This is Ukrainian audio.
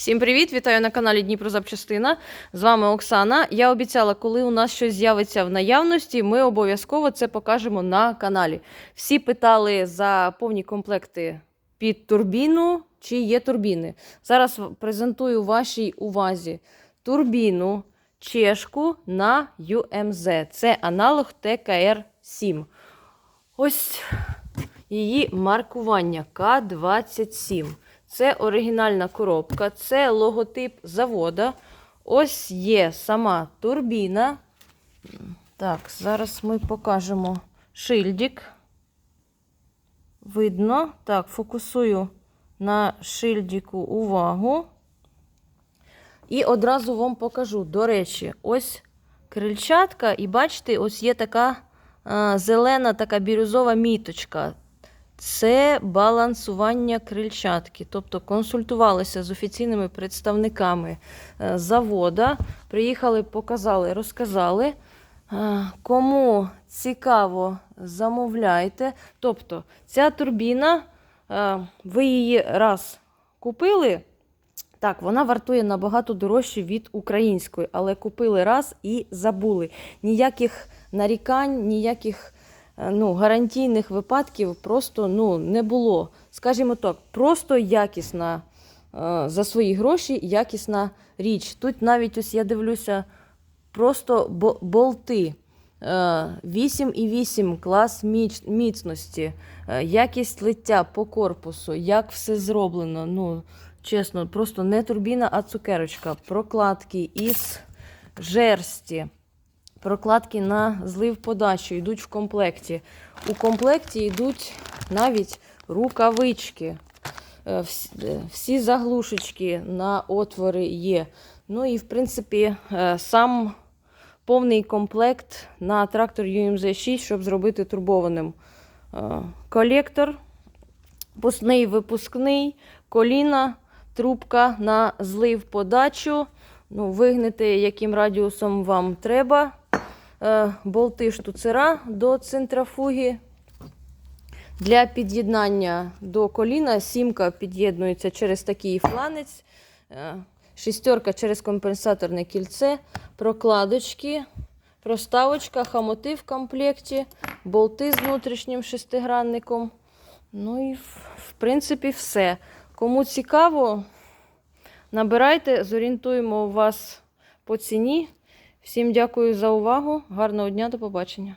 Всім привіт! Вітаю на каналі Дніпро Запчастина. З вами Оксана. Я обіцяла, коли у нас щось з'явиться в наявності, ми обов'язково це покажемо на каналі. Всі питали за повні комплекти під турбіну, чи є турбіни. Зараз презентую вашій увазі турбіну чешку на UMZ. Це аналог ТКР-7. Ось її маркування К27. Це оригінальна коробка, це логотип завода. Ось є сама турбіна. Так, зараз ми покажемо шильдик. Видно. Так, фокусую на шильдику увагу. І одразу вам покажу. До речі, ось крильчатка, і бачите, ось є така а, зелена, така бірюзова міточка. Це балансування крильчатки. Тобто консультувалися з офіційними представниками е, завода. Приїхали, показали, розказали. Е, Кому цікаво, замовляйте. Тобто, ця турбіна, е, ви її раз купили. Так, вона вартує набагато дорожче від української, але купили раз і забули. Ніяких нарікань, ніяких ну, гарантійних випадків просто ну, не було. Скажімо так, просто якісна е, за свої гроші, якісна річ. Тут навіть ось я дивлюся, просто болти. Е, 8,8 клас міцності, е, якість лиття по корпусу, як все зроблено. Ну, чесно, просто не турбіна, а цукерочка. Прокладки із жерсті. Прокладки на злив подачу йдуть в комплекті. У комплекті йдуть навіть рукавички. Е, е, Всі заглушечки на отвори є. Ну і, в принципі, е, сам повний комплект на трактор UMZ6, щоб зробити турбованим. Колектор, пусний випускний, коліна, трубка на злив подачу. Ну, вигнете, яким радіусом вам треба. Е, Болти штуцера до центрофуги. Для під'єднання до коліна сімка під'єднується через такий фланець, е, шістерка через компенсаторне кільце, прокладочки, проставочка, хамоти в комплекті, болти з внутрішнім шестигранником. Ну і в, принципі все. Кому цікаво, набирайте, зорієнтуємо вас по ціні. Всім дякую за увагу. Гарного дня, до побачення.